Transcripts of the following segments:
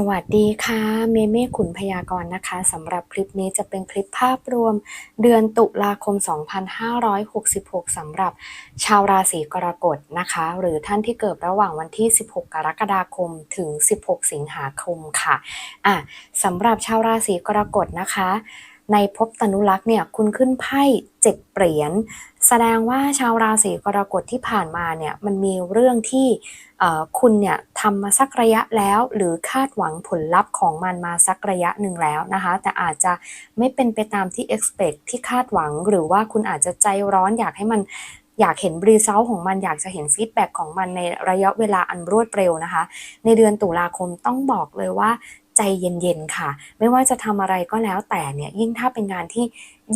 สวัสดีค่ะ เมเม่ขุนพยากรณ์นะคะสำหรับคลิปนี้จะเป็นคลิปภาพรวม เดือนตุลาคม 2566สำหรับชาวราศีกรกฎนะคะ หรือท่านที่เกิดระหว่างวันที่ 16 กรกฎาคมถึง 16 สิงหาคมค่ะอะสำหรับชาวราศีกรกฎนะคะ ในภพตนุรักษ์เนี่ยคุณขึ้นไพ่เจ็ดเหรียญแสดงว่าชาวราศีกรกฎที่ผ่านมาเนี่ยมันมีเรื่องที่คุณเนี่ยทำมาสักระยะแล้ว หรือคาดหวังผลลัพธ์ของมันมาสักระยะหนึ่งแล้วนะคะ แต่อาจจะไม่เป็นไปตามที่ expect ที่คาดหวัง หรือว่าคุณอาจจะใจร้อนอยากให้มันอยากเห็นรีเซลของมันอยากจะเห็นฟีดแบ็กของมันในระยะเวลาอันรวดเร็วนะคะ ในเดือนตุลาคมต้องบอกเลยว่า ใจเย็นๆค่ะ ไม่ว่าจะทำอะไรก็แล้วแต่เนี่ยยิ่งถ้าเป็นงานที่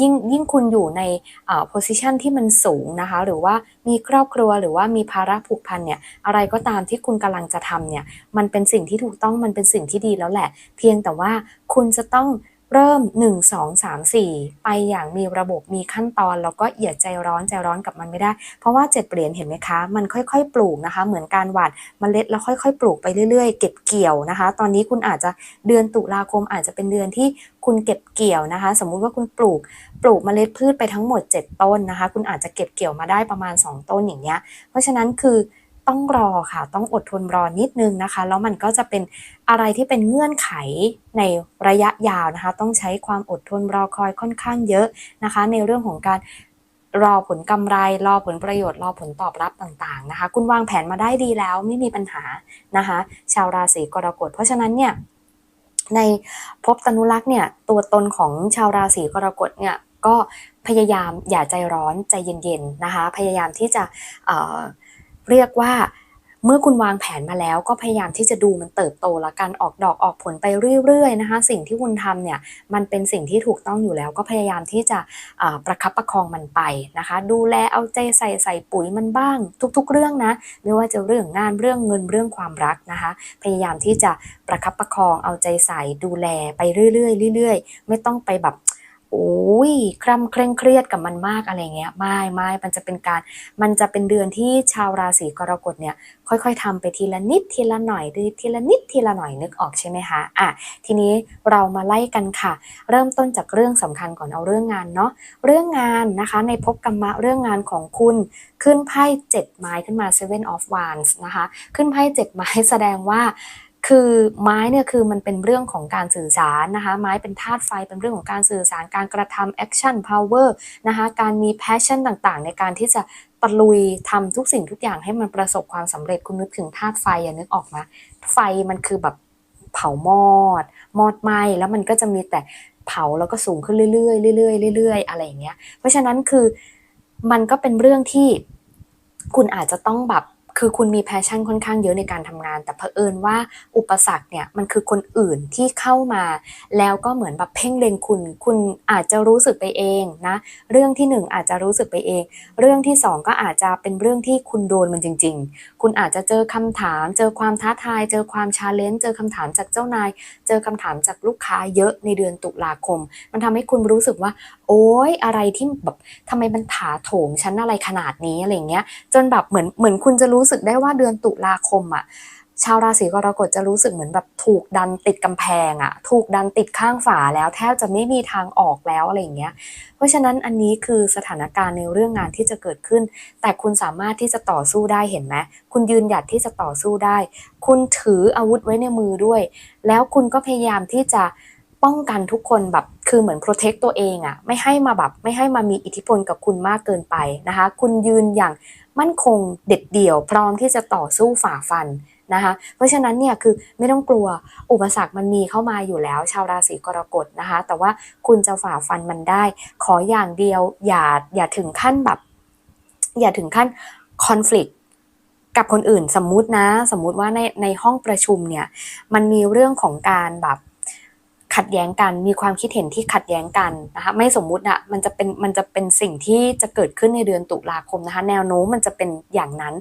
ยิ่งยิ่งคุณอยู่ในอ่า position ที่มันสูงนะคะ หรือว่ามีครอบครัวหรือว่ามีภาระผูกพันเนี่ยอะไรก็ตามที่คุณกำลังจะทำเนี่ยมันเป็นสิ่งที่ถูกต้องมันเป็นสิ่งที่ดีแล้วแหละ เพียงแต่ว่าคุณจะต้อง เริ่ม 1 2 3 4 ไปอย่างมีระบบมีขั้นตอนแล้วก็อย่าใจร้อนใจร้อนกับมันไม่ได้ เพราะว่าเจ็ดเหรียญเห็นไหมคะ มันค่อยๆ ปลูกนะคะ เหมือนการหว่านเมล็ดแล้วค่อยๆ ปลูกไปเรื่อย ๆ เก็บเกี่ยวนะคะ ตอนนี้คุณอาจจะเดือนตุลาคมอาจจะเป็นเดือนที่คุณเก็บเกี่ยวนะคะ สมมุติว่าคุณปลูกปลูกเมล็ดพืชไปทั้งหมด 7 ต้นนะคะ คุณอาจจะเก็บเกี่ยวมาได้ประมาณ 2 ต้นอย่างเงี้ยเพราะฉะนั้นคือ ต้องรอค่ะ ต้องอดทนรอนิดนึงนะคะ แล้วมันก็จะเป็นอะไรที่เป็นเงื่อนไขในระยะยาวนะคะ ต้องใช้ความอดทนรอคอยค่อนข้างเยอะนะคะ ในเรื่องของการรอผลกำไร รอผลประโยชน์ รอผลตอบรับต่างๆนะคะ คุณวางแผนมาได้ดีแล้วไม่มีปัญหานะคะ ชาวราศีกรกฎ เพราะฉะนั้นเนี่ยในภพตนุรักษ์เนี่ยตัวตนของชาวราศีกรกฎเนี่ยก็พยายามอย่าใจร้อนใจเย็นๆนะคะ พยายามที่จะ เรียกว่าเมื่อคุณวางแผนมาแล้วก็พยายามที่จะดูมันเติบโตและการออกดอกออกผลไปเรื่อยๆนะคะ สิ่งที่คุณทำเนี่ยมันเป็นสิ่งที่ถูกต้องอยู่แล้วก็พยายามที่จะประคับประคองมันไปนะคะ ดูแลเอาใจใส่ใส่ปุ๋ยมันบ้าง ทุกๆ เรื่องนะไม่ว่าจะเรื่องงานเรื่องเงินเรื่องความรักนะคะ พยายามที่จะประคับประคองเอาใจใส่ดูแลไปเรื่อยๆเรื่อยๆ ไม่ต้องไปแบบ โอ้ยคร่ำเคร่งเครียดกับมันมากอะไรเงี้ยไม่ไม่มันจะเป็นการมันจะเป็นเดือนที่ชาวราศีกรกฎเนี่ยค่อยๆทำไปทีละนิดทีละหน่อยทีละนิดทีละหน่อยนึกออกใช่ไหมคะอะทีนี้เรามาไล่กันค่ะ เริ่มต้นจากเรื่องสำคัญก่อนเอาเรื่องงานเนาะเรื่องงานนะคะในภพกรรมะเรื่องงานของคุณขึ้นไพ่เจ็ดไม้ขึ้นมา seven of wands นะคะ ขึ้นไพ่เจ็ดไม้แสดงว่า คือไม้เนี่ยคือมันเป็นเรื่องของการสื่อสารนะคะไม้เป็นธาตุไฟเป็นเรื่องของการสื่อสารการกระทำ action power นะคะการมี passion ต่างๆ ในการที่จะตะลุยทำทุกสิ่งทุกอย่างให้มันประสบความสำเร็จคุณนึกถึงธาตุไฟอย่านึกออกมาไฟมันคือแบบเผามอด มอดไหมแล้วมันก็จะมีแต่เผาแล้วก็สูงขึ้นเรื่อยๆเรื่อยๆเรื่อยๆอะไรอย่างเงี้ยเพราะฉะนั้นคือมันก็เป็นเรื่องที่คุณอาจจะต้องแบบ คือคุณมีแพชชั่นค่อนข้างเยอะในการทำงาน แต่เผอิญว่าอุปสรรคเนี่ยมันคือคนอื่นที่เข้ามา แล้วก็เหมือนแบบเพ่งเล็งคุณ คุณอาจจะรู้สึกไปเองนะ เรื่องที่หนึ่งอาจจะรู้สึกไปเอง เรื่องที่สองก็อาจจะเป็นเรื่องที่คุณโดนมันจริง ๆ คุณอาจจะเจอคำถาม เจอความท้าทาย เจอความชาเลนจ์ เจอคำถามจากเจ้านาย เจอคำถามจากลูกค้าเยอะในเดือนตุลาคม มันทำให้คุณรู้สึกว่า โอ๊ยอะไรที่แบบทำไมมันถาโถมฉันอะไรขนาดนี้อะไรเงี้ย จนแบบเหมือนเหมือนคุณจะรู้สึกได้ว่าเดือนตุลาคมอะชาวราศีกรกฎจะรู้สึกเหมือนแบบถูกดันติดกำแพงอะถูกดันติดข้างฝาแล้วแทบจะไม่มีทางออกแล้วอะไรอย่างเงี้ย เพราะฉะนั้นอันนี้คือสถานการณ์ในเรื่องงานที่จะเกิดขึ้น แต่คุณสามารถที่จะต่อสู้ได้เห็นไหมคุณยืนหยัดที่จะต่อสู้ได้ คุณถืออาวุธไว้ในมือด้วย แล้วคุณก็พยายามที่จะ ป้องกันทุกคนแบบคือเหมือน protect ตัวเองอะไม่ให้มาแบบไม่ให้มามีอิทธิพลกับคุณมากเกินไปนะคะ คุณยืนอย่างมั่นคงเด็ดเดี่ยว พร้อมที่จะต่อสู้ฝ่าฟันนะคะ เพราะฉะนั้นเนี่ยคือไม่ต้องกลัวอุปสรรคมันมีเข้ามาอยู่แล้ว ชาวราศีกรกฎนะคะ แต่ว่าคุณจะฝ่าฟันมันได้ ขออย่างเดียวอย่าอย่าถึงขั้นแบบ อย่าถึงขั้น conflict กับคนอื่นสมมุตินะ สมมุติว่าในในห้องประชุมเนี่ยมันมีเรื่องของการแบบ ขัดแย้งกันมีความคิดเห็นที่ขัดแย้งกันนะคะไม่สมมุติอะมันจะเป็นมันจะเป็นสิ่งที่จะเกิดขึ้นในเดือนตุลาคมนะคะแนวโน้มมันจะเป็นอย่างนั้น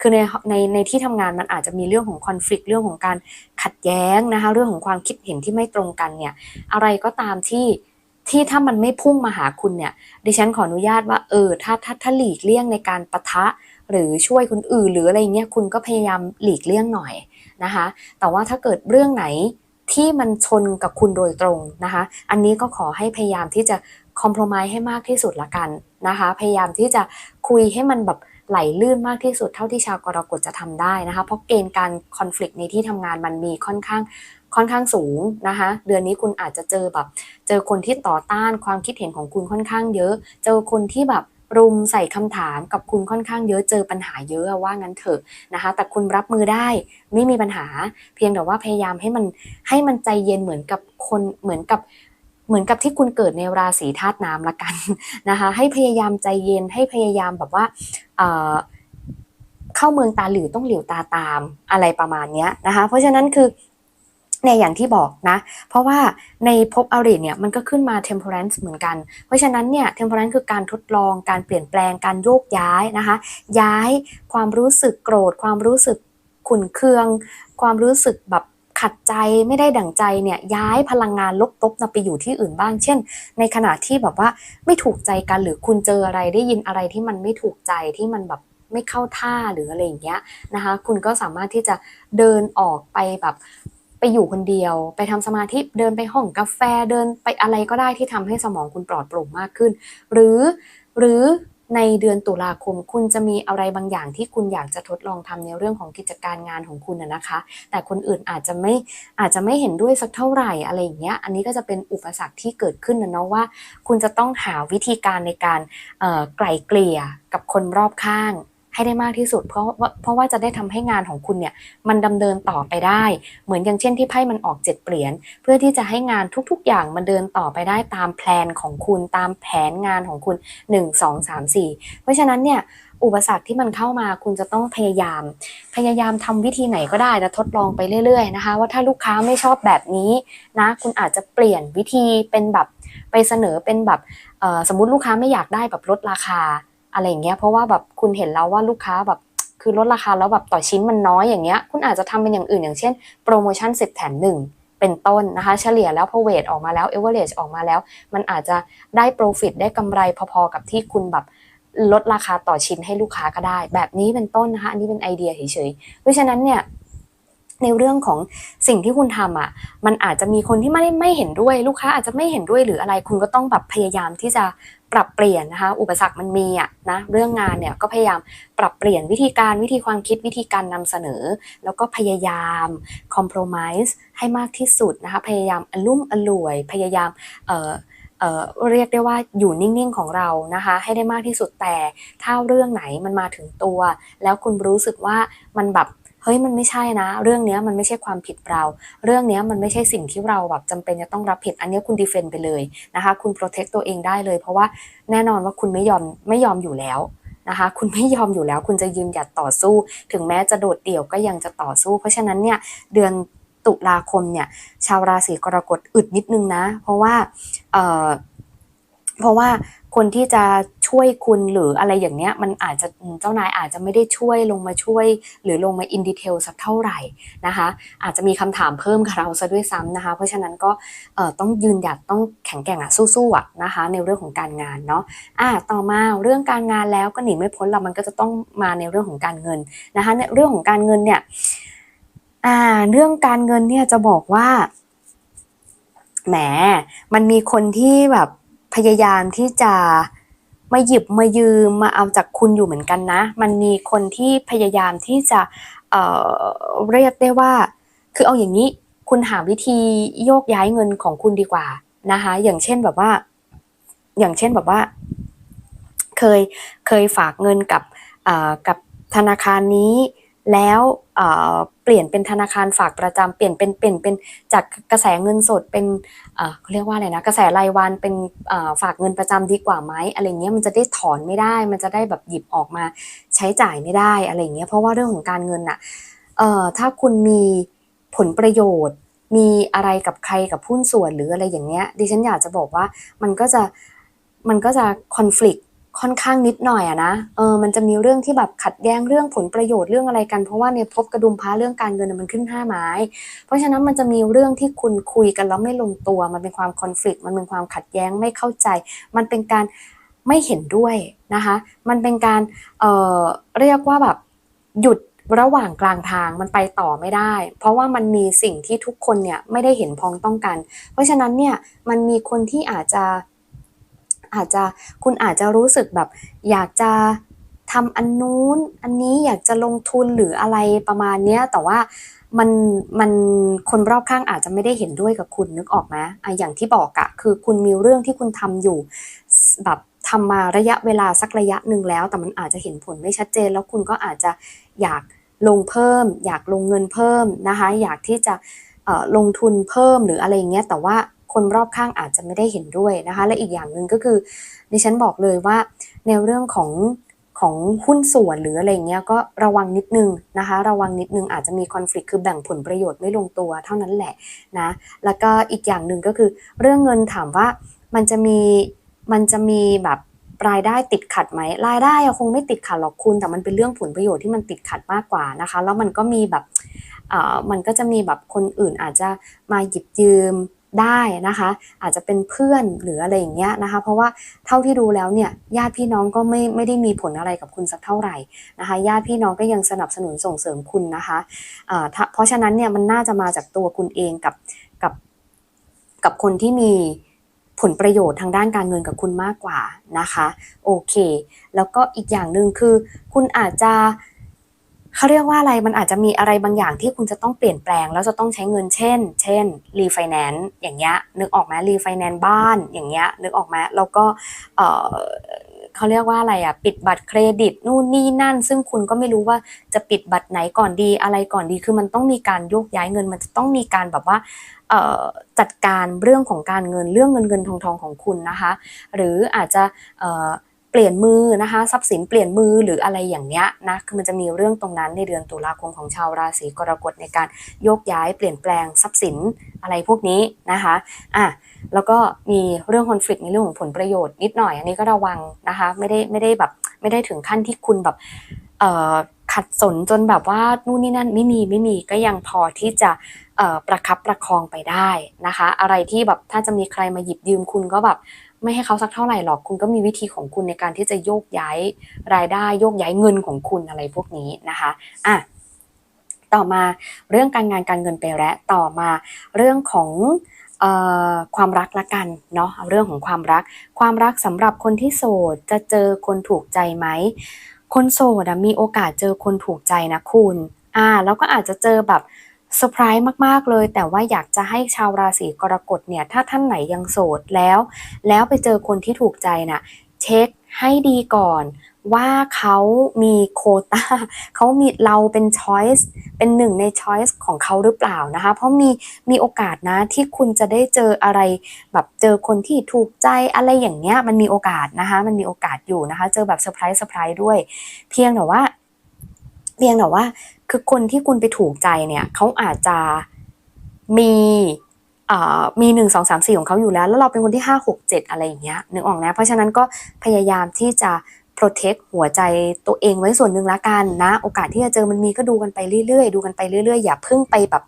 คือในในในที่ทำงานมันอาจจะมีเรื่องของคอน FLICT เรื่องของการขัดแย้งนะคะเรื่องของความคิดเห็นที่ไม่ตรงกันเนี่ยอะไรก็ตามที่ที่ถ้ามันไม่พุ่งมาหาคุณเนี่ยดิฉันขออนุญาตว่าเออถ้าถ้าถ้าหลีกเลี่ยงในการปะทะหรือช่วยคนอื่นหรืออะไรเงี้ยคุณก็พยายามหลีกเลี่ยงหน่อยนะคะ แต่ว่าถ้าเกิดเรื่องไหน ที่มันชนกับคุณโดยตรงนะคะ อันนี้ก็ขอให้พยายามที่จะคอม p r o m i s e ให้มากที่สุดละกันนะคะ พยายามที่จะคุยให้มันแบบไหลลื่นมากที่สุดเท่าที่ชาวกรกฎจะทำได้นะคะ เพราะเกณฑ์การคอน FLICT ในที่ทำงานมันมีค่อนข้างค่อนข้างสูงนะคะ เดือนนี้คุณอาจจะเจอแบบ เจอคนที่ต่อต้านความคิดเห็นของคุณค่อนข้างเยอะ เจอคนที่แบบ รุมใส่คำถามกับคุณค่อนข้างเยอะเจอปัญหาเยอะว่างั้นเถอะนะคะ แต่คุณรับมือได้ไม่มีปัญหา เพียงแต่ว่าพยายามให้มันให้มันใจเย็นเหมือนกับคนเหมือนกับเหมือนกับที่คุณเกิดในราศีธาตุน้ำละกันนะคะ ให้พยายามใจเย็นให้พยายามแบบว่าเเข้าเมืองตาหลิวต้องหลิวตาตามอะไรประมาณนี้นะคะ เพราะฉะนั้นคือ ในอย่างที่บอกนะ เพราะว่าในภพอริเนี่ยมันก็ขึ้นมา temperance เหมือนกัน เพราะฉะนั้นเนี่ย temperance คือการทดลองการเปลี่ยนแปลงการโยกย้ายนะคะ ย้ายความรู้สึกโกรธ ความรู้สึกขุนเคือง ความรู้สึกแบบขัดใจไม่ได้ดั่งใจเนี่ยย้ายพลังงานลบตบไปอยู่ที่อื่นบ้าง เช่น ในขณะที่แบบว่าไม่ถูกใจกันหรือคุณเจออะไรได้ยินอะไรที่มันไม่ถูกใจที่มันแบบไม่เข้าท่าหรืออะไรอย่างเงี้ยนะคะ คุณก็สามารถที่จะเดินออกไปแบบ ไปอยู่คนเดียว ไปทำสมาธิเดินไปห้องกาแฟเดินไปอะไรก็ได้ที่ทำให้สมองคุณปลอดโปร่งมากขึ้น หรือหรือในเดือนตุลาคมคุณจะมีอะไรบางอย่างที่คุณอยากจะทดลองทำในเรื่องของกิจการงานของคุณนะคะ แต่คนอื่นอาจจะไม่อาจจะไม่เห็นด้วยสักเท่าไหร่อะไรอย่างเงี้ยอันนี้ก็จะเป็นอุปสรรคที่เกิดขึ้นนะเนาะว่า คุณจะต้องหาวิธีการในการเอ่อไกล่เกลี่ยกับคนรอบข้าง ให้ได้มากที่สุด เพราะว่าเพราะว่าจะได้ทำให้งานของคุณเนี่ยมันดำเนินต่อไปได้ เหมือนอย่างเช่นที่ไพ่มันออกเจ็ดเปลี่ยนเพื่อที่จะให้งานทุกๆ อย่างมันเดินต่อไปได้ตามแพลนของคุณตามแผนงานของคุณ 1 2 3 4 เพราะฉะนั้นเนี่ยอุปสรรคที่มันเข้ามาคุณจะต้องพยายาม พยายามทำวิธีไหนก็ได้แล้วทดลองไปเรื่อยๆนะคะ ว่าถ้าลูกค้าไม่ชอบแบบนี้นะคุณอาจจะเปลี่ยนวิธีเป็นแบบไปเสนอเป็นแบบสมมติลูกค้าไม่อยากได้แบบลดราคา อะไรอย่างเงี้ยเพราะว่าแบบคุณเห็นแล้วว่าลูกค้าแบบคือลดราคาแล้วแบบต่อชิ้นมันน้อยอย่างเงี้ยคุณอาจจะทำเป็นอย่างอื่นอย่างเช่นโปรโมชั่น 10 แถม1เป็นต้นนะคะ เฉลี่ยแล้วพอเวทออกมาแล้วเอเวอเรจออกมาแล้ว มันอาจจะได้โปรฟิตได้กำไรพอๆกับที่คุณแบบลดราคาต่อชิ้นให้ลูกค้าก็ได้ แบบนี้เป็นต้นนะคะ อันนี้เป็นไอเดียเฉยๆเพราะฉะนั้นเนี่ยในเรื่องของสิ่งที่คุณทำอะ มันอาจจะมีคนที่ไม่ไม่เห็นด้วย ลูกค้าอาจจะไม่เห็นด้วยหรืออะไร คุณก็ต้องแบบพยายามที่จะ ปรับเปลี่ยนนะคะ อุปสรรคมันมีอะนะเรื่องงานเนี่ยก็พยายามปรับเปลี่ยนวิธีการวิธีความคิดวิธีการนำเสนอ แล้วก็พยายามคอม p r o m i s e ให้มากที่สุดนะคะพยายามอลุ่มอล่วย พยายามเอ่อเเรียกได้ว่าอยู่นิ่งๆของเรานะคะ ให้ได้มากที่สุดแต่ถ้าเรื่องไหนมันมาถึงตัว แล้วคุณรู้สึกว่ามันแบบ เฮ้ยมันไม่ใช่นะ เรื่องเนี้ยมันไม่ใช่ความผิดเรา เรื่องเนี้ยมันไม่ใช่สิ่งที่เราแบบจำเป็นจะต้องรับผิดอันนี้คุณดีเฟนต์ไปเลยนะคะ คุณโปรเทคตัวเองได้เลย เพราะว่าแน่นอนว่าคุณไม่ยอมไม่ยอมอยู่แล้วนะคะคุณไม่ยอมอยู่แล้วคุณจะยืนหยัดต่อสู้ ถึงแม้จะโดดเดี่ยวก็ยังจะต่อสู้ เพราะฉะนั้นเนี่ยเดือนตุลาคมเนี่ยชาวราศีกรกฎอึดนิดนึงนะ เพราะว่าเอ่อเพราะว่า คนที่จะช่วยคุณหรืออะไรอย่างเนี้ยมันอาจจะเจ้านายอาจจะไม่ได้ช่วยลงมาช่วย หรือลงมาอินดีเทลสักเท่าไหร่นะคะ อาจจะมีคำถามเพิ่มกับเราซะด้วยซ้ำนะคะ เพราะฉะนั้นก็ต้องยืนหยัดต้องแข็งแกร่งอะสู้ๆอะนะคะ ในเรื่องของการงานเนาะอะต่อมาเรื่องการงานแล้วก็หนีไม่พ้นเรามันก็จะต้องมาในเรื่องของการเงินนะคะในเรื่องของการเงินเนี่ยอ่าเรื่องการเงินเนี่ยจะบอกว่าแหมมันมีคนที่แบบ พยายามที่จะมาหยิบมายืมมาเอาจากคุณอยู่เหมือนกันนะ มันมีคนที่พยายามที่จะเเรียกได้ว่า คือเอาอย่างนี้คุณหาวิธีโยกย้ายเงินของคุณดีกว่านะคะ อย่างเช่นแบบว่า อย่างเช่นแบบว่า เคยเคยฝากเงินกับกับธนาคารนี้แล้ว เปลี่ยนเป็นธนาคารฝากประจำเปลี่ยนเป็นเปลี่ยนเป็นจากกระแสเงินสดเป็นเขาเรียกว่าอะไรนะกระแสรายวันเป็นฝากเงินประจำดีกว่าไหมอะไรเงี้ยมันจะได้ถอนไม่ได้ มันจะได้แบบหยิบออกมาใช้จ่ายไม่ได้อะไรเงี้ยเพราะว่าเรื่องของการเงินอะถ้าคุณมีผลประโยชน์ มีอะไรกับใครกับหุ้นส่วนหรืออะไรอย่างเงี้ยดิฉันอยากจะบอกว่ามันก็จะมันก็จะคอน FLICT ค่อนข้างนิดหน่อยอะนะเออมันจะมีเรื่องที่แบบขัดแย้งเรื่องผลประโยชน์เรื่องอะไรกันเพราะว่าในภพกระดุมพระเรื่องการเงินมันขึ้นห้าไม้ เพราะฉะนั้นมันจะมีเรื่องที่คุณคุยกันแล้วไม่ลงตัว มันเป็นความคอน FLICT มันเป็นความขัดแย้งไม่เข้าใจ มันเป็นการไม่เห็นด้วยนะคะ มันเป็นการเอ่อเรียกว่าแบบหยุดระหว่างกลางทางมันไปต่อไม่ได้ เพราะว่ามันมีสิ่งที่ทุกคนเนี่ยไม่ได้เห็นพ้องต้องกัน เพราะฉะนั้นเนี่ยมันมีคนที่อาจจะ อาจจะคุณอาจจะรู้สึกแบบ อยากจะทำอันนู้น อันนี้อยากจะลงทุนหรืออะไรประมาณเนี้ยแต่ว่ามันมันคนรอบข้างอาจจะไม่ได้เห็นด้วยกับคุณนึกออกไหมอะอย่างที่บอกอะคือคุณมีเรื่องที่คุณทำอยู่ แบบทำมาระยะเวลาสักระยะหนึ่งแล้ว แต่มันอาจจะเห็นผลไม่ชัดเจน แล้วคุณก็อาจจะอยากลงเพิ่ม อยากลงเงินเพิ่มนะคะ อยากที่จะลงทุนเพิ่มหรืออะไรอย่างเงี้ยแต่ว่า คนรอบข้างอาจจะไม่ได้เห็นด้วยนะคะ และอีกอย่างหนึ่งก็คือดิฉันบอกเลยว่าในเรื่องของของหุ้นส่วนหรืออะไรเงี้ยก็ระวังนิดนึงนะคะ ระวังนิดนึงอาจจะมีคอน FLICT คือแบ่งผลประโยชน์ไม่ลงตัวเท่านั้นแหละนะแล้วก็อีกอย่างหนึ่งก็คือ เรื่องเงินถามว่ามันจะมีมันจะมีแบบรายได้ติดขัดไหมรายได้คงไม่ติดขัดหรอกคุณแต่มันเป็นเรื่องผลประโยชน์ที่มันติดขัดมากกว่านะคะ แล้วมันก็มีแบบเออมันก็จะมีแบบคนอื่นอาจจะมาหยิบยืม ได้นะคะ อาจจะเป็นเพื่อนหรืออะไรอย่างเงี้ยนะคะ เพราะว่าเท่าที่ดูแล้วเนี่ยญาติพี่น้องก็ไม่ไม่ได้มีผลอะไรกับคุณสักเท่าไหร่นะคะญาติพี่น้องก็ยังสนับสนุนส่งเสริมคุณนะคะอ่าเพราะฉะนั้นเนี่ยมันน่าจะมาจากตัวคุณเองกับกับกับคนที่มีผลประโยชน์ทางด้านการเงินกับคุณมากกว่านะคะ โอเค แล้วก็อีกอย่างหนึ่งคือ คุณอาจจะ เขาเรียกว่าอะไรมันอาจจะมีอะไรบางอย่างที่คุณจะต้องเปลี่ยนแปลง แล้วจะต้องใช้เงินเช่น เช่นรีไฟแนนซ์อย่างเงี้ยนึกออกไหมรีไฟแนนซ์บ้านอย่างเงี้ยนึกออกไหมแล้วก็เออเขาเรียกว่าอะไรอะปิดบัตรเครดิตนู่นนี่นั่น ซึ่งคุณก็ไม่รู้ว่าจะปิดบัตรไหนก่อนดีอะไรก่อนดี คือมันต้องมีการโยกย้ายเงิน มันจะต้องมีการแบบว่าเออจัดการเรื่องของการเงินเรื่องเงินเงินทองทองของคุณนะคะ หรืออาจจะ เปลี่ยนมือนะคะ ทรัพย์สินเปลี่ยนมือหรืออะไรอย่างเงี้ยนะคือมันจะมีเรื่องตรงนั้นในเดือนตุลาคมของชาวราศีกรกฎในการโยกย้ายเปลี่ยนแปลงทรัพย์สินอะไรพวกนี้นะคะอะแล้วก็มีเรื่องคอน FLICT ในเรื่องของผลประโยชน์นิดหน่อย อันนี้ก็ระวังนะคะไม่ได้ไม่ได้แบบไม่ได้ถึงขั้นที่คุณแบบเอ่อขัดสนจนแบบว่านู่นนี่นั่นไม่มีไม่มีก็ยังพอที่จะเอ่อประคับประคองไปได้นะคะ อะไรที่แบบถ้าจะมีใครมาหยิบยืมคุณก็แบบ ไม่ให้เขาสักเท่าไหร่หรอกคุณก็มีวิธีของคุณในการที่จะโยกย้ายรายได้โยกย้ายเงินของคุณอะไรพวกนี้นะคะอะต่อมาเรื่องการงานการเงินไปแล้วต่อมาเรื่องของออความรักละกันเนาะเรื่องของความรัก ความรักสำหรับคนที่โสดจะเจอคนถูกใจไหมคนโสดมีโอกาสเจอคนถูกใจนะคุณอ่าแล้วก็อาจจะเจอแบบ เซอร์ไพรส์มากๆเลย แต่ว่าอยากจะให้ชาวราศีกรกฎเนี่ยถ้าท่านไหนยังโสดแล้ว แล้วไปเจอคนที่ถูกใจน่ะเช็คให้ดีก่อนว่าเขามีโคตาเขามีเราเป็นช้อยส์เป็นหนึ่งในช้อยส์ของเขาหรือเปล่านะคะ เพราะมีมีโอกาสนะที่คุณจะได้เจออะไร แบบเจอคนที่ถูกใจอะไรอย่างเงี้ยมันมีโอกาสนะคะ มันมีโอกาสอยู่นะคะ เจอแบบเซอร์ไพรส์เซอร์ไพรส์ด้วย เพียงแต่ว่า เพียงแต่ว่าคือคนที่คุณไปถูกใจเนี่ยเขาอาจจะมีเอ่อมีหนึ่งสองสามสี่ของเขาอยู่แล้ว แล้วเราเป็นคนที่ห้าหกเจ็ดอะไรอย่างเงี้ยนึกออกนะ เพราะฉะนั้นก็พยายามที่จะ protect หัวใจตัวเองไว้ส่วนหนึ่งละกันนะ โอกาสที่จะเจอมันมีก็ดูกันไปเรื่อยๆ ดูกันไปเรื่อยๆ อย่าเพิ่งไปแบบ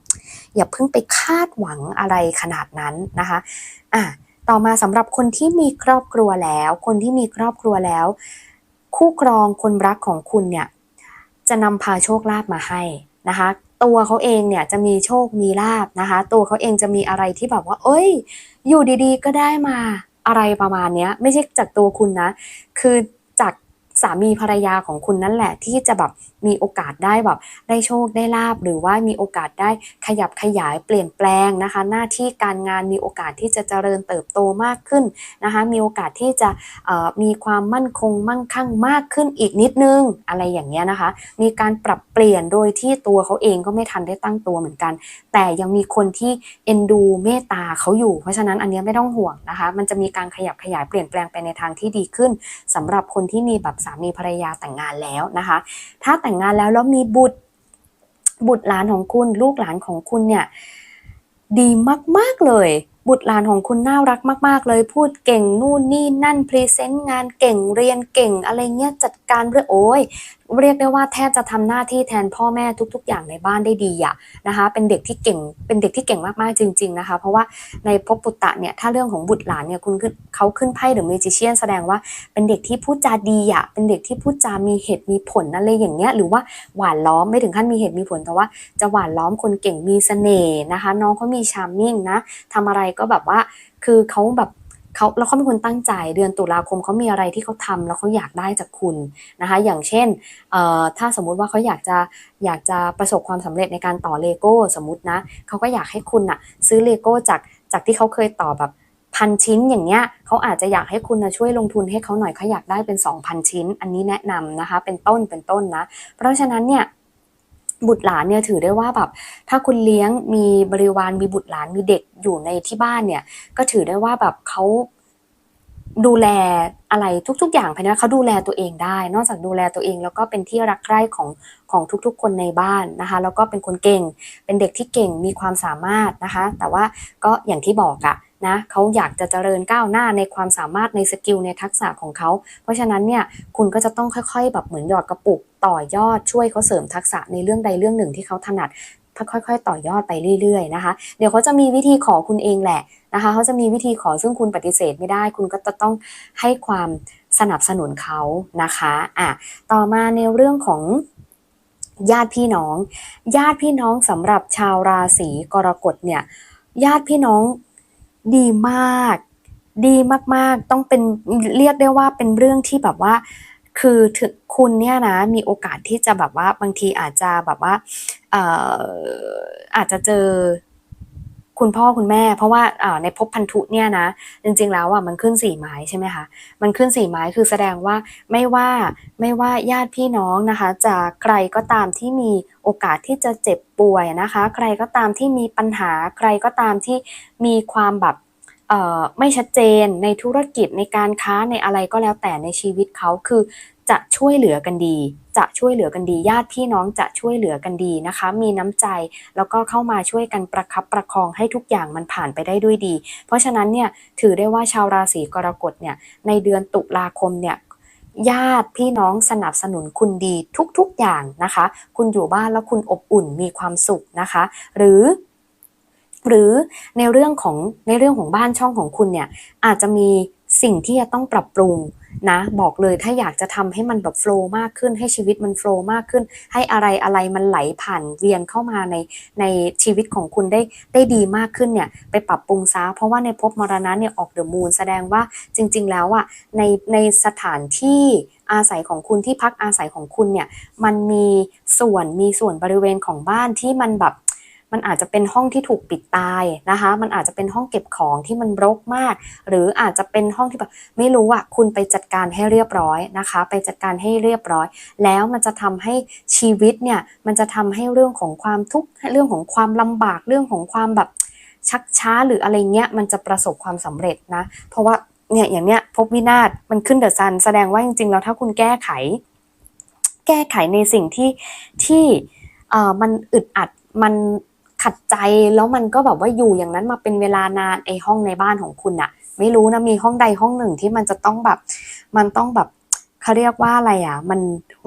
อย่าเพิ่งไปคาดหวังอะไรขนาดนั้นนะคะอะต่อมาสำหรับคนที่มีครอบครัวแล้ว คนที่มีครอบครัวแล้ว คู่ครองคนรักของคุณเนี่ย จะนำพาโชคลาภมาให้นะคะ ตัวเขาเองเนี่ยจะมีโชคมีลาบนะคะ ตัวเขาเองจะมีอะไรที่แบบว่า เอ้ย อยู่ดีๆ ก็ได้มาอะไรประมาณเนี้ยไม่ใช่จากตัวคุณนะ คือ สามีภรรยาของคุณนั่นแหละที่จะแบบมีโอกาสได้แบบได้โชคได้ลาบ หรือว่ามีโอกาสได้ขยับขยายเปลี่ยนแปลงนะคะ หน้าที่การงานมีโอกาสที่จะเจริญเติบโตมากขึ้นนะคะ มีโอกาสที่จะมีความมั่นคงมั่งคั่งมากขึ้นอีกนิดนึงอะไรอย่างเงี้ยนะคะ มีการปรับเปลี่ยนโดยที่ตัวเขาเองก็ไม่ทันได้ตั้งตัวเหมือนกัน แต่ยังมีคนที่เอ็นดูเมตตาเขาอยู่ เพราะฉะนั้นอันเนี้ยไม่ต้องห่วงนะคะ มันจะมีการขยับขยายเปลี่ยนแปลงไปในทางที่ดีขึ้นสำหรับคนที่มีแบบสามีภรรยาแต่งงานแล้วนะคะ ถ้าแต่งงานแล้วแล้วมีบุตรบุตรหลานของคุณ ลูกหลานของคุณเนี่ยดีมากๆเลย บุตรหลานของคุณน่ารักมาก ๆ เลยพูดเก่งนู่นนี่นั่นพรีเซนต์งานเก่งเรียนเก่งอะไรเงี้ยจัดการเรื่องโอ้ย เรียกได้ว่าแทบจะทำหน้าที่แทนพ่อแม่ทุก ๆ อย่างในบ้านได้ดีอะนะคะ เป็นเด็กที่เก่ง เป็นเด็กที่เก่งมากๆจริง ๆนะคะ เพราะว่าในภพปุตตะเนี่ยถ้าเรื่องของบุตรหลานเนี่ยคุณเขาขึ้นไพ่หรือมิจิเชียนแสดงว่าเป็นเด็กที่พูดจาดีอะเป็นเด็กที่พูดจามีเหตุมีผลอะไรอย่างเงี้ยหรือว่าหวานล้อมไม่ถึงขั้นมีเหตุมีผลแต่ว่าจะหวานล้อมคนเก่งมีเสน่ห์นะคะ น้องเขามีชาร์มมิ่งนะทำอะไรก็แบบว่าคือเขาแบบ เขาแล้วเขาเป็นคนตั้งใจเดือนตุลาคมเขามีอะไรที่เขาทำแล้วเขาอยากได้จากคุณนะคะอย่างเช่นถ้าสมมุติว่าเขาอยากจะอยากจะประสบความสำเร็จในการต่อเลโก้สมมตินะเขาก็อยากให้คุณอะซื้อเลโก้จากจากที่เขาเคยต่อแบบพันชิ้นอย่างเงี้ยเขาอาจจะอยากให้คุณนะช่วยลงทุนให้เขาหน่อยเขาอยากได้เป็น 2,000 ชิ้น อันนี้แนะนำนะคะเป็นต้นเป็นต้นนะ เพราะฉะนั้นเนี่ย บุตรหลานเนี่ยถือได้ว่าแบบถ้าคุณเลี้ยงมีบริวารมีบุตรหลานมีเด็กอยู่ในที่บ้านเนี่ย ก็ถือได้ว่าแบบเขาดูแลอะไรทุก ๆ อย่างภายในเขาดูแลตัวเองได้ นอกจากดูแลตัวเองแล้วก็เป็นที่รักใคร่ของของทุกๆ คนในบ้านนะคะแล้วก็เป็นคนเก่ง เป็นเด็กที่เก่งมีความสามารถนะคะ แต่ว่าก็อย่างที่บอกอะ นะเขาอยากจะเจริญก้าวหน้าในความสามารถในสกิลในทักษะของเขา เพราะฉะนั้นเนี่ยคุณก็จะต้องค่อยๆ แบบเหมือนหยอดกระปุก ต่อยอดช่วยเขาเสริมทักษะในเรื่องใดเรื่องหนึ่งที่เขาถนัดค่อยๆ ต่อยอดไปเรื่อยๆนะคะ เดี๋ยวเขาจะมีวิธีขอคุณเองแหละนะคะเขาจะมีวิธีขอซึ่งคุณปฏิเสธไม่ได้ คุณก็จะต้องให้ความสนับสนุนเขานะคะอะต่อมาในเรื่องของญาติพี่น้อง ญาติพี่น้องสำหรับชาวราศีกรกฎเนี่ยญาติพี่น้อง ดีมาก ดีมากๆ ต้องเป็นเรียกได้ว่าเป็นเรื่องที่แบบว่า คือถึงคุณเนี่ยนะมีโอกาสที่จะแบบว่าบางทีอาจจะแบบว่าอออาจจะเจอ คุณพ่อคุณแม่ เพราะว่าในภพพันธุเนี่ยนะจริง ๆ แล้วอะมันขึ้นสี่ไม้ใช่ไหมคะมันขึ้นสี่ไม้คือแสดงว่าไม่ว่าไม่ว่าญาติพี่น้องนะคะ จะใครก็ตามที่มีโอกาสที่จะเจ็บป่วยนะคะ ใครก็ตามที่มีปัญหาใครก็ตามที่มีความแบบไม่ชัดเจนในธุรกิจในการค้าในอะไรก็แล้วแต่ในชีวิตเขาคือ จะช่วยเหลือกันดี จะช่วยเหลือกันดี ญาติพี่น้องจะช่วยเหลือกันดีนะคะ มีน้ำใจแล้วก็เข้ามาช่วยกันประคับประคองให้ทุกอย่างมันผ่านไปได้ด้วยดี เพราะฉะนั้นเนี่ยถือได้ว่าชาวราศีกรกฎเนี่ยในเดือนตุลาคมเนี่ยญาติพี่น้องสนับสนุนคุณดีทุกๆอย่างนะคะ คุณอยู่บ้านแล้วคุณอบอุ่นมีความสุขนะคะ หรือหรือในเรื่องของในเรื่องของบ้านช่องของคุณเนี่ยอาจจะมีสิ่งที่จะต้องปรับปรุง นะบอกเลยถ้าอยากจะทำให้มันแบบโฟล์มากขึ้น ให้ชีวิตมันโฟล์มากขึ้น ให้อะไรอะไรมันไหลผ่านเวียนเข้ามาในในชีวิตของคุณได้ได้ดีมากขึ้นเนี่ยไปปรับปรุงซะเพราะว่าในภพมรณะเนี่ยออกเดอะมูนแสดงว่าจริง ๆ แล้วอะในในสถานที่อาศัยของคุณที่พักอาศัยของคุณเนี่ยมันมีส่วนมีส่วนบริเวณของบ้านที่มันแบบ มันอาจจะเป็นห้องที่ถูกปิดตายนะคะ มันอาจจะเป็นห้องเก็บของที่มันรกมาก หรืออาจจะเป็นห้องที่แบบไม่รู้อะคุณไปจัดการให้เรียบร้อยนะคะ ไปจัดการให้เรียบร้อย แล้วมันจะทำให้ชีวิตเนี่ยมันจะทำให้เรื่องของความทุกข์เรื่องของความลำบากเรื่องของความแบบชักช้าหรืออะไรเงี้ยมันจะประสบความสำเร็จนะ เพราะว่าเนี่ยอย่างเนี้ยพบวินาศมันขึ้นเดอะซันแสดงว่าจริงๆแล้วถ้าคุณแก้ไข แก้ไขในสิ่งที่ที่เอ่อมันอึดอัดมัน ขัดใจแล้วมันก็แบบว่าอยู่อย่างนั้นมาเป็นเวลานานไอห้องในบ้านของคุณอะไม่รู้นะมีห้องใดห้องหนึ่งที่มันจะต้องแบบ มันต้องแบบเขาเรียกว่าอะไรอะมัน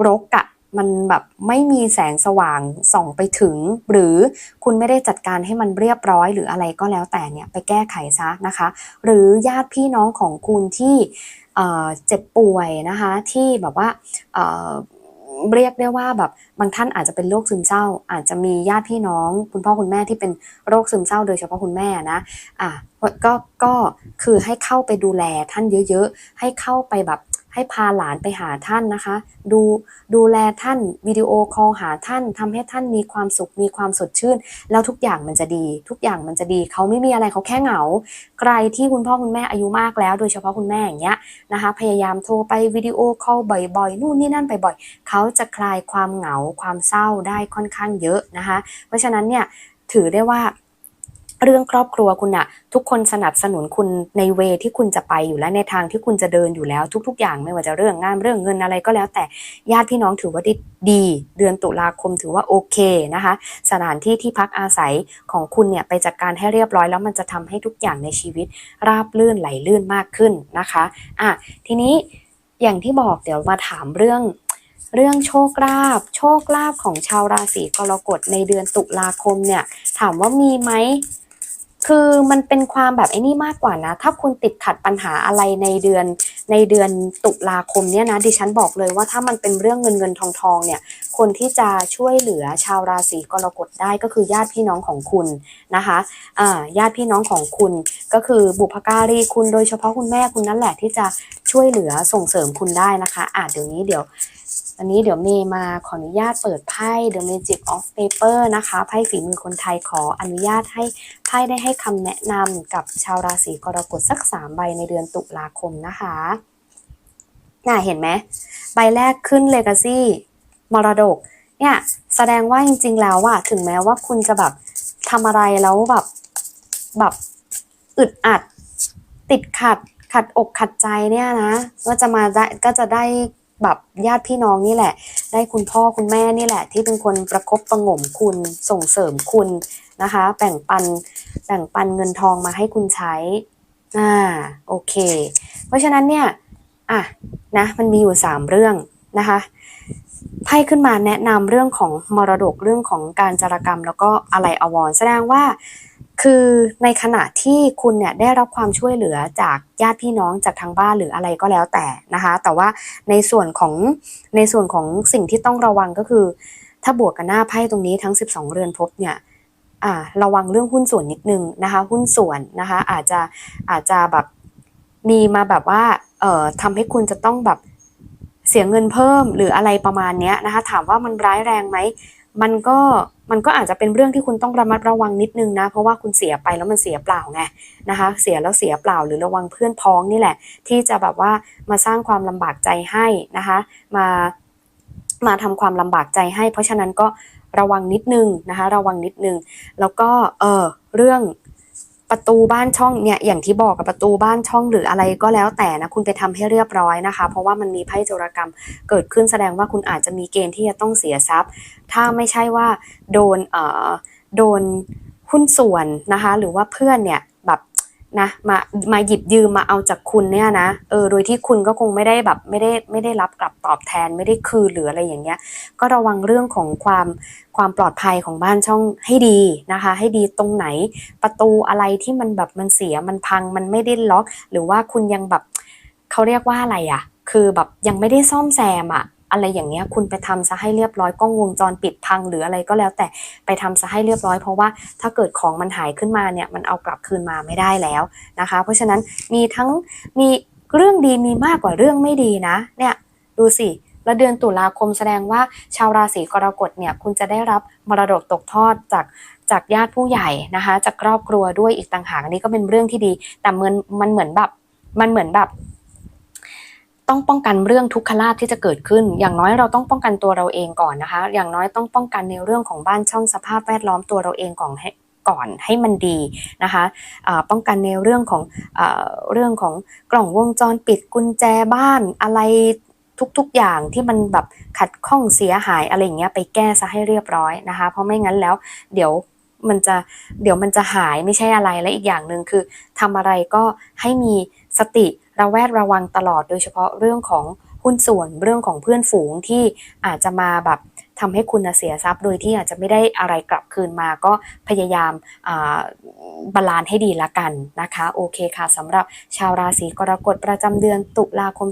รกอะมันแบบไม่มีแสงสว่างส่องไปถึง หรือคุณไม่ได้จัดการให้มันเรียบร้อยหรืออะไรก็แล้วแต่เนี่ยไปแก้ไขซะนะคะ หรือญาติพี่น้องของคุณที่เจ็บป่วยนะคะที่แบบว่า เรียกได้ว่าแบบบางท่านอาจจะเป็นโรคซึมเศร้า อาจจะมีญาติพี่น้อง คุณพ่อคุณแม่ที่เป็นโรคซึมเศร้า โดยเฉพาะคุณแม่นะอะก็ก็คือให้เข้าไปดูแลท่านเยอะ ๆ ให้เข้าไปแบบ ให้พาหลานไปหาท่านนะคะ ดูดูแลท่านวิดีโอคอลหาท่านทำให้ท่านมีความสุขมีความสดชื่น แล้วทุกอย่างมันจะดี ทุกอย่างมันจะดีเขาไม่มีอะไรเขาแค่เหงา ใครที่คุณพ่อคุณแม่อายุมากแล้ว โดยเฉพาะคุณแม่อย่างเงี้ยนะคะ พยายามโทรไปวิดีโอคอลบ่อยๆ นู่นนี่นั่นไปบ่อยเขาจะคลายความเหงาความเศร้าได้ค่อนข้างเยอะนะคะ เพราะฉะนั้นเนี่ยถือได้ว่า เรื่องครอบครัวคุณอะทุกคนสนับสนุนคุณในเวที่คุณจะไปอยู่แล้วในทางที่คุณจะเดินอยู่แล้วทุก ๆ อย่างไม่ว่าจะเรื่องงานเรื่องเงินอะไรก็แล้ว แต่ญาติพี่น้องถือว่าดี เดือนตุลาคมถือว่าโอเคนะคะ สถานที่ที่พักอาศัยของคุณเนี่ยไปจัดการให้เรียบร้อยแล้วมันจะทำให้ทุกอย่างในชีวิต ราบลื่นไหลลื่นมากขึ้นนะคะอะทีนี้อย่างที่บอกเดี๋ยวมาถามเรื่องเรื่องโชคลาภโชคลาภของชาวราศีกรกฎในเดือนตุลาคมเนี่ย ถามว่ามีไหม คือมันเป็นความแบบไอ้นี่มากกว่านะ ถ้าคุณติดขัดปัญหาอะไรในเดือนในเดือนตุลาคมเนี่ยนะดิฉันบอกเลยว่าถ้ามันเป็นเรื่องเงินเงินทองทองเนี่ยคนที่จะช่วยเหลือชาวราศีกรกฎได้ก็คือญาติพี่น้องของคุณนะคะอ่าญาติพี่น้องของคุณก็คือบุพการีคุณโดยเฉพาะคุณแม่คุณนั่นแหละที่จะ ช่วยเหลือส่งเสริมคุณได้นะคะอ่าเดี๋ยวนี้เดี๋ยวอันนี้เดี๋ยวเมย์มาขออนุญาตเปิดไพ่ The Magic of Paper นะคะไพ่ฝีมือคนไทยขออนุญาตให้ไพ่ได้ให้คำแนะนำกับชาวราศีกรกฎสักสามใบในเดือนตุลาคมนะคะน่าเห็นไหมใบแรกขึ้น Legacy มรดก เนี่ย แสดงว่าจริง ๆ แล้วอะถึงแม้ว่าคุณจะแบบทำอะไรแล้วแบบแบบอึดอัด ติดขัด ขัดอกขัดใจเนี่ยนะก็จะมาได้ก็จะได้แบบญาติพี่น้องนี่แหละ ได้คุณพ่อคุณแม่นี่แหละ ที่เป็นคนประคบประหงมคุณส่งเสริมคุณนะคะ แบ่งปันแบ่งปันเงินทองมาให้คุณใช้อ่าโอเค เพราะฉะนั้นเนี่ยอะนะมันมีอยู่ 3 เรื่องนะคะไพ่ขึ้นมาแนะนำเรื่องของมรดกเรื่องของการจารกรรม แล้วก็อะไรอววรแสดงว่า คือในขณะที่คุณเนี่ยได้รับความช่วยเหลือจากญาติพี่น้องจากทางบ้านหรืออะไรก็แล้วแต่นะคะ แต่ว่าในส่วนของในส่วนของสิ่งที่ต้องระวังก็คือ ถ้าบวกกับหน้าไพ่ตรงนี้ทั้ง 12 เรือนภพเนี่ยอ่าระวังเรื่องหุ้นส่วนนิดนึงนะคะ หุ้นส่วนนะคะอาจจะอาจจะแบบมีมาแบบว่าเอ่อทำให้คุณจะต้องแบบเสียเงินเพิ่มหรืออะไรประมาณนี้นะคะ ถามว่ามันร้ายแรงไหม มันก็มันก็อาจจะเป็นเรื่องที่คุณต้องระมัดระวังนิดนึงนะ เพราะว่าคุณเสียไปแล้วมันเสียเปล่าไงนะคะ เสียแล้วเสียเปล่าหรือระวังเพื่อนพ้องนี่แหละ ที่จะแบบว่ามาสร้างความลำบากใจให้นะคะ มามาทำความลำบากใจให้ เพราะฉะนั้นก็ระวังนิดนึงนะคะ ระวังนิดนึง แล้วก็เออเรื่อง ประตูบ้านช่องเนี่ยอย่างที่บอกกับประตูบ้านช่องหรืออะไรก็แล้วแต่นะคุณไปทำให้เรียบร้อยนะคะ เพราะว่ามันมีไพ่โจรกรรมเกิดขึ้นแสดงว่าคุณอาจจะมีเกณฑ์ที่จะต้องเสียทรัพย์ ถ้าไม่ใช่ว่าโดนเอ่อโดนหุ้นส่วนนะคะ หรือว่าเพื่อนเนี่ย นะมามาหยิบยืมมาเอาจากคุณเนี่ยนะเออโดยที่คุณก็คงไม่ได้แบบไม่ได้ไม่ได้รับกลับตอบแทนไม่ได้คืนหรืออะไรอย่างเงี้ย ก็ระวังเรื่องของความความปลอดภัยของบ้านช่องให้ดีนะคะ ให้ดีตรงไหนประตูอะไรที่มันแบบมันเสียมันพังมันไม่ได้ล็อก หรือว่าคุณยังแบบเขาเรียกว่าอะไรอะคือแบบยังไม่ได้ซ่อมแซมอะ อะไรอย่างเงี้ยคุณไปทำซะให้เรียบร้อยกล้องวงจรปิดพังหรืออะไรก็แล้วแต่ไปทำซะให้เรียบร้อย เพราะว่าถ้าเกิดของมันหายขึ้นมาเนี่ยมันเอากลับคืนมาไม่ได้แล้วนะคะ เพราะฉะนั้นมีทั้งมีเรื่องดีมีมากกว่าเรื่องไม่ดีนะเนี่ยดูสิแล้วเดือนตุลาคมแสดงว่าชาวราศีกรกฎเนี่ยคุณจะได้รับมรดกตกทอดจากจากญาติผู้ใหญ่นะคะจากครอบครัวด้วยอีกต่างหากอันนี้ก็เป็นเรื่องที่ดี แต่มันมันเหมือนแบบมันเหมือนแบบ ต้องป้องกันเรื่องทุกขลาภที่จะเกิดขึ้น อย่างน้อยเราต้องป้องกันตัวเราเองก่อนนะคะ อย่างน้อยต้องป้องกันในเรื่องของบ้านช่องสภาพแวดล้อมตัวเราเองก่อนให้ก่อนให้มันดีนะคะะป้องกันในเรื่องของอเรื่องของกล่องวงจรปิดกุญแจบ้านอะไรทุกๆอย่างที่มันแบบขัดข้องเสียหายอะไรอย่างเงี้ยไปแก้ซะให้เรียบร้อยนะคะ เพราะไม่งั้นแล้วเดี๋ยวมันจะเดี๋ยวมันจะหายไม่ใช่อะไรและอีกอย่างหนึ่งคือทำอะไรก็ให้มีสติ ระแวดระวังตลอดโดยเฉพาะเรื่องของหุ้นส่วนเรื่องของเพื่อนฝูงที่อาจจะมาแบบทำให้คุณเสียทรัพย์โดยที่อาจจะไม่ได้อะไรกลับคืนมาก็พยายามบาลานให้ดีละกันนะคะ โอเคค่ะสำหรับชาวราศีกรกฎประจำเดือนตุลาคม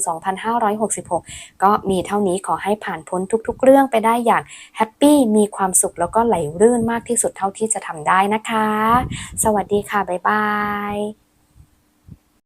2566 ก็มีเท่านี้ขอให้ผ่านพ้นทุกๆ เรื่องไปได้อย่างแฮปปี้มีความสุขแล้วก็ไหลรื่นมากที่สุดเท่าที่จะทำได้นะคะ สวัสดีค่ะ บ๊ายบาย